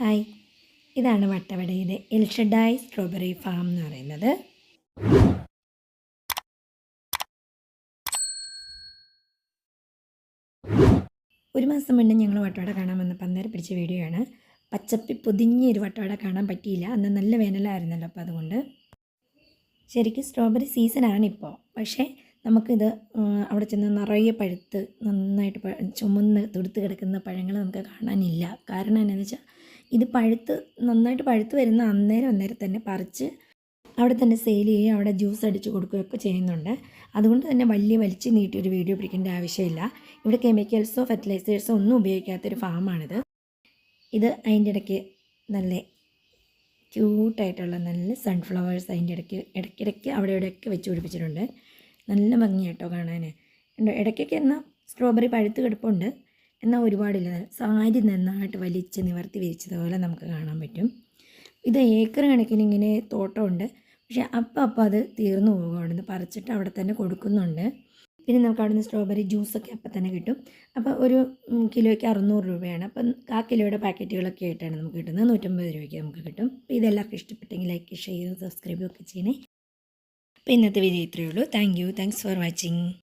Hi. ഇതാണ് വട്ടവടയിലെ എൽഷഡായ് strawberry farm എന്ന് പറയുന്നത്. ഒരു മാസം മുന്നേ ഞങ്ങൾ വട്ടവട കാണാൻ വന്നപ്പോൾ അന്നേരം പിടിച്ച വീഡിയോ ആണ് പച്ചപ്പി പൊതിഞ്ഞൊരു വട്ടവട കാണാൻ പറ്റിയില്ല. അന്ന് നല്ല വേനലായിരുന്നല്ലോ അപ്പോൾ അതുകൊണ്ട്. ശരിക്കും സ്ട്രോബെറി സീസണാണ് ഇപ്പോൾ പക്ഷേ നമുക്കിത് അവിടെ ചെന്ന് നിറയെ പഴുത്ത് നന്നായിട്ട് ചുമന്ന് തുടുത്ത് കിടക്കുന്ന പഴങ്ങൾ നമുക്ക് കാണാനില്ല. കാരണം എന്നാന്ന് വെച്ചാൽ ഇത് പഴുത്ത് നന്നായിട്ട് പഴുത്ത് വരുന്ന അന്നേരം അന്നേരം തന്നെ പറിച്ച് അവിടെ തന്നെ സെയിൽ ചെയ്യുകയും അവിടെ ജ്യൂസ് അടിച്ച് കൊടുക്കുകയൊക്കെ ചെയ്യുന്നുണ്ട്. അതുകൊണ്ട് തന്നെ വലിയ വലിച്ച് നീട്ടി ഒരു വീഡിയോ പിടിക്കേണ്ട ആവശ്യമില്ല. ഇവിടെ കെമിക്കൽസോ ഫെർട്ടിലൈസേഴ്സോ ഒന്നും ഉപയോഗിക്കാത്തൊരു ഫാമാണിത് ഇത് അതിന്റെ ഇടയ്ക്ക് നല്ല ക്യൂട്ടായിട്ടുള്ള നല്ല സൺഫ്ലവേഴ്സ് അതിന്റെ ഇടയ്ക്ക് ഇടയ്ക്കിടയ്ക്ക് അവിടെ ഇവിടെയൊക്കെ വെച്ച് പിടിപ്പിച്ചിട്ടുണ്ട്. നല്ല ഭംഗിയാട്ടോ കാണാൻ ഇടയ്ക്കൊക്കെ എന്നാൽ സ്ട്രോബെറി പഴുത്ത് കിടപ്പുണ്ട്. എന്നാൽ ഒരുപാടില്ല. സാരി നന്നായിട്ട് വലിച്ച് നിവർത്തി വിരിച്ചതുപോലെ നമുക്ക് കാണാൻ പറ്റും. ഇത് ഏക്കർ കണക്കിന് ഇങ്ങനെ തോട്ടമുണ്ട്. പക്ഷേ അപ്പം അപ്പം അത് തീർന്നു പോകും അവിടെ നിന്ന് പറിച്ചിട്ട് അവിടെ തന്നെ കൊടുക്കുന്നുണ്ട്. പിന്നെ നമുക്ക് അവിടെ നിന്ന് സ്ട്രോബെറി ജ്യൂസൊക്കെ അപ്പം തന്നെ കിട്ടും. അപ്പോൾ ഒരു കിലോയ്ക്ക് അറുന്നൂറ് രൂപയാണ്. അപ്പം ആ കിലോയുടെ പാക്കറ്റുകളൊക്കെ ആയിട്ടാണ് നമുക്ക് കിട്ടുന്നത്. നൂറ്റമ്പത് രൂപയ്ക്ക് നമുക്ക് കിട്ടും. അപ്പോൾ ഇതെല്ലാവർക്കും ഇഷ്ടപ്പെട്ടെങ്കിൽ ലൈക്ക് ഷെയർ സബ്സ്ക്രൈബ് ഒക്കെ ചെയ്യണേ. അപ്പോൾ ഇന്നത്തെ വീഡിയോ ഇത്രയേ ഉള്ളൂ. Thank you thanks for watching